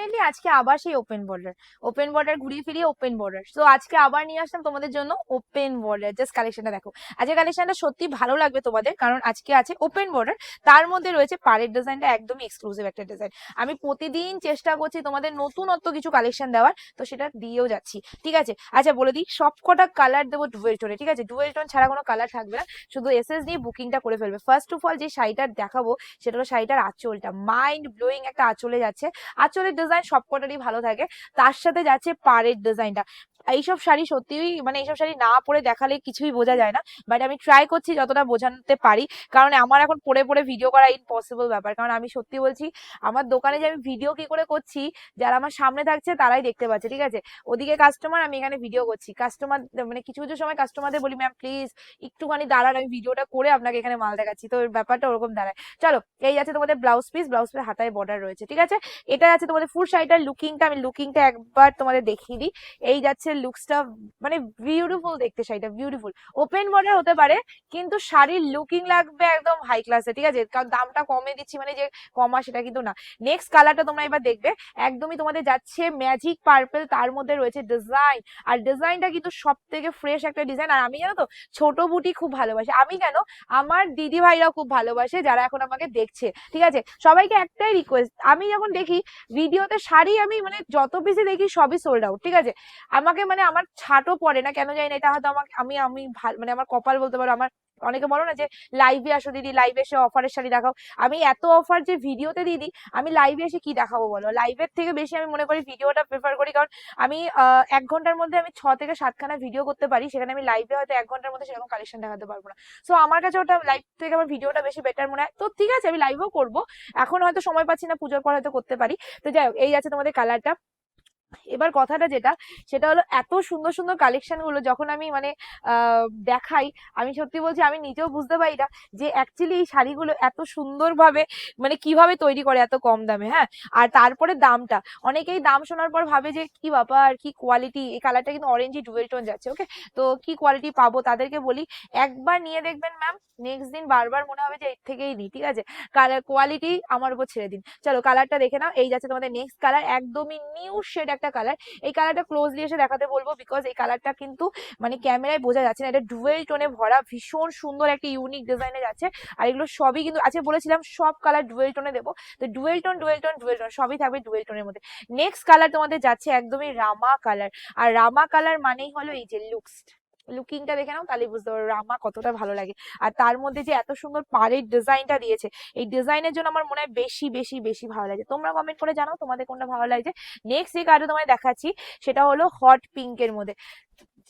Unfortunately আজকে আবার সেই ওপেন বর্ডার ওপেন বর্ডার ঘুরিয়ে ফিরিয়ে ওপেন বর্ডার তো আজকে আবার নিয়ে আসলাম তোমাদের জন্য ওপেন বর্ডার জাস্ট কালেকশনটা দেখো। আজকে কালেকশনটা সত্যি ভালো লাগবে তোমাদের, কারণ আজকে আছে ওপেন বর্ডার তার মধ্যে রয়েছে পাড়ের ডিজাইনটা একদমই এক্সক্লুসিভ একটা ডিজাইন আমি প্রতিদিন চেষ্টা করছি তোমাদের নতুনত্ব কিছু কালেকশন দেওয়ার, তো সেটা দিয়েও যাচ্ছি। ঠিক আছে? আচ্ছা বলে দিই, সব কটা কালার দেবো ডুয়েল টোনে ঠিক আছে? ডুয়েল টোন ছাড়া কোনো কালার থাকবে না। শুধু এসএস দিয়ে বুকিংটা করে ফেলবে। ফার্স্ট অফ অল যে শাড়িটা দেখাবো, সেটা হলো শাড়িটার আঁচলটা। মাইন্ড ব্লোয়িং একটা আঁচলে যাচ্ছে। আঁচলের ডিজাইন সবকটারই ভালো থাকে। তার সাথে যাচ্ছে পাড়ের ডিজাইনটা এইসব শাড়ি সত্যিই মানে এইসব শাড়ি না পরে দেখালে কিছুই বোঝা যায় না। বাট আমি ট্রাই করছি যতটা বোঝাতে পারি। কারণ আমার এখন পরে পরে ভিডিও করা ইম্পসিবল ব্যাপার। কারণ আমি সত্যি বলছি, আমার দোকানে যে আমি ভিডিও কি করে করছি, যারা আমার সামনে থাকছে তারাই দেখতে পাচ্ছে, ঠিক আছে? ওদিকে কাস্টমার আমি এখানে ভিডিও করছি। কাস্টমার মানে কিছু কিছু সময় কাস্টমারদের বলি ম্যাম প্লিজ একটুখানি দাঁড়ান, আমি ভিডিওটা করে আপনাকে এখানে মাল দেখাচ্ছি। তো ব্যাপারটা ওরকম দাঁড়ায়। চলো, এই আছে তোমাদের ব্লাউজ পিস ব্লাউজ পিস হাতায় বর্ডার রয়েছে, ঠিক আছে? এটা আছে তোমাদের ফুল শাড়িটার লুকিংটা আমি লুকিংটা একবার তোমাদের দেখিয়ে দিই। এই যাচ্ছে লুকসটা মানে বিউটিফুল দেখতে শাড়িটা বিউটিফুল ওপেন বর্ডার হতে পারে, কিন্তু শাড়ির লুকিং লাগবে একদম হাই ক্লাসে ঠিক আছে? কারণ দামটা কমে দিচ্ছি মানে যে কমা সেটা কিন্তু না। নেক্সট কালারটা তোমরা এবার দেখবে, একদমই তোমাদের যাচ্ছে ম্যাজিক পার্পল তার মধ্যে রয়েছে ডিজাইন আর ডিজাইনটা কিন্তু সব থেকে ফ্রেশ একটা ডিজাইন আর আমি জানো তো, ছোট বুটি খুব ভালোবাসি। আমি কেন? আমার দিদি ভাইরাও খুব ভালোবাসে, যারা এখন আমাকে দেখছে, ঠিক আছে? সবাইকে একটাই রিকোয়েস্ট আমি যখন দেখি ভিডিওতে শাড়ি আমি মানে যত বেশি দেখি সবই সোল্ড আউট ঠিক আছে? আমাকে মানে আমার ছাটও পড়ে না, কেন জানি না, এটা হয়তো আমাকে, আমি আমি মানে আমার কপাল বলতে পারো, আমার অনেকে বলো না যে লাইভে আসো দিদি লাইভে এসে অফারের শাড়ি দেখাও। আমি এত অফার যে ভিডিওতে দিদি, আমি লাইভে এসে কি দেখাবো বলো? লাইভের থেকে বেশি আমি মনে করি ভিডিওটা প্রেফার করি, কারণ আমি এক ঘণ্টার মধ্যে আমি ছ থেকে সাতখানা ভিডিও করতে পারি, সেখানে আমি লাইভে হয়তো এক ঘণ্টার মধ্যে সেরকম কালেকশন দেখাতে পারব না। সো আমার কাছে ওটা লাইভ থেকে আমার ভিডিওটা বেশি বেটার মনে হয়। তো ঠিক আছে, আমি লাইভও করব। এখন হয়তো সময় পাচ্ছি না, পুজোর পর হয়তো করতে পারি। তো যাই হোক, এই আছে তোমাদের কালারটা এবার কথাটা যেটা, সেটা হলো এত সুন্দর সুন্দর কালেকশনগুলো যখন আমি মানে দেখাই, আমি সত্যি বলছি আমি নিজেও বুঝতে পারি না যে অ্যাকচুয়ালি এই শাড়িগুলো এত সুন্দরভাবে মানে কীভাবে তৈরি করে এত কম দামে হ্যাঁ? আর তারপরে দামটা, অনেকেই দাম শোনার পর ভাবে যে কি ব্যাপার কি কোয়ালিটি এই কালারটা কিন্তু অরেঞ্জই ডুয়েল টোন যাচ্ছে ওকে তো কি কোয়ালিটি পাবো তাদেরকে বলি, একবার নিয়ে দেখবেন ম্যাম নেক্সট দিন বারবার মনে হবে যে এর থেকেই নিই ঠিক আছে? কালার কোয়ালিটি আমার উপর ছেড়ে দিন। চলো কালারটা দেখে নাও, এই যাচ্ছে তোমাদের নেক্সট কালার একদমই নিউ শেড একটা কালার এই কালারটা ক্লোজলি এসে দেখাতে বলব বিকজ এই কালারটা কিন্তু মানে ক্যামেরায় বোঝা যাচ্ছে না। এটা ডুয়েল টোনে ভরা, ভীষণ সুন্দর একটা ইউনিক ডিজাইনে যাচ্ছে। আর এগুলো সবই কিন্তু আছে বলেছিলাম সব কালার ডুয়েল টোনে দেবো। তো dual tone dual tone dual tone সবই থাকবে ডুয়েল টোনের মধ্যে। নেক্সট কালার তোমাদের যাচ্ছে একদমই রামা কালার আর রামা কালার মানেই হলো এই যে লুকস লুকিংটা দেখে নাও, তাহলে বুঝতে পারো রামা কতটা ভালো লাগে। আর তার মধ্যে যে এত সুন্দর পাড়ের ডিজাইনটা দিয়েছে, এই ডিজাইনের জন্য আমার মনে হয় বেশি বেশি বেশি ভালো লাগে তোমরা কমেন্ট করে জানাও তোমাদের কোনটা ভালো লাগছে। নেক্সট যে কার্ডটা তোমায় দেখাচ্ছি, সেটা হলো হট পিঙ্কের মধ্যে।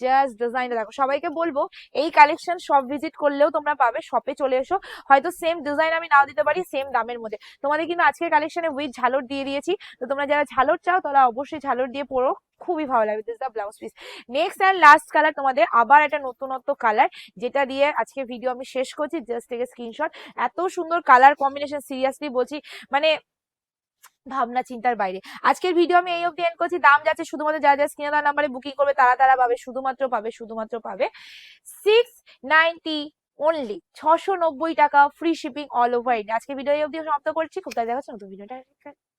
জাস্ট ডিজাইনটা দেখো, সবাইকে বলব, এই কালেকশন সব ভিজিট করলেও তোমরা পাবে শপে চলে এসো। হয়তো সেম ডিজাইন আমি নাও দিতে পারি সেম দামের মধ্যে। তোমাদের কিন্তু আজকের কালেকশনে উইথ ঝালর দিয়ে দিয়েছি। তো তোমরা যারা ঝালর চাও, তারা অবশ্যই ঝালর দিয়ে পরো। খুবই ভালো লাগবে this the blouse piece next and last colour তোমাদের আবার একটা নতুনত্ব কালার যেটা দিয়ে আজকে ভিডিও আমি শেষ করছি। জাস্ট থেকে স্ক্রিনশট এত সুন্দর কালার কম্বিনেশন সিরিয়াসলি বলছি মানে ভাবনা চিন্তার বাইরে। আজকের ভিডিও আমি এই অবধি এন্ড করছি। দাম যাচ্ছে শুধুমাত্র যা যা স্ক্রিনে দেওয়া নাম্বারে বুকিং করবে, তারা তারা পাবে, শুধুমাত্র পাবে শুধুমাত্র পাবে সিক্স নাইনটি অনলি ছশো নব্বই টাকা free shipping all over India আজকে ভিডিও এই অবধি সমাপ্ত করছি। খুব তাড়াতাড়ি দেখা হচ্ছে নতুন ভিডিওটা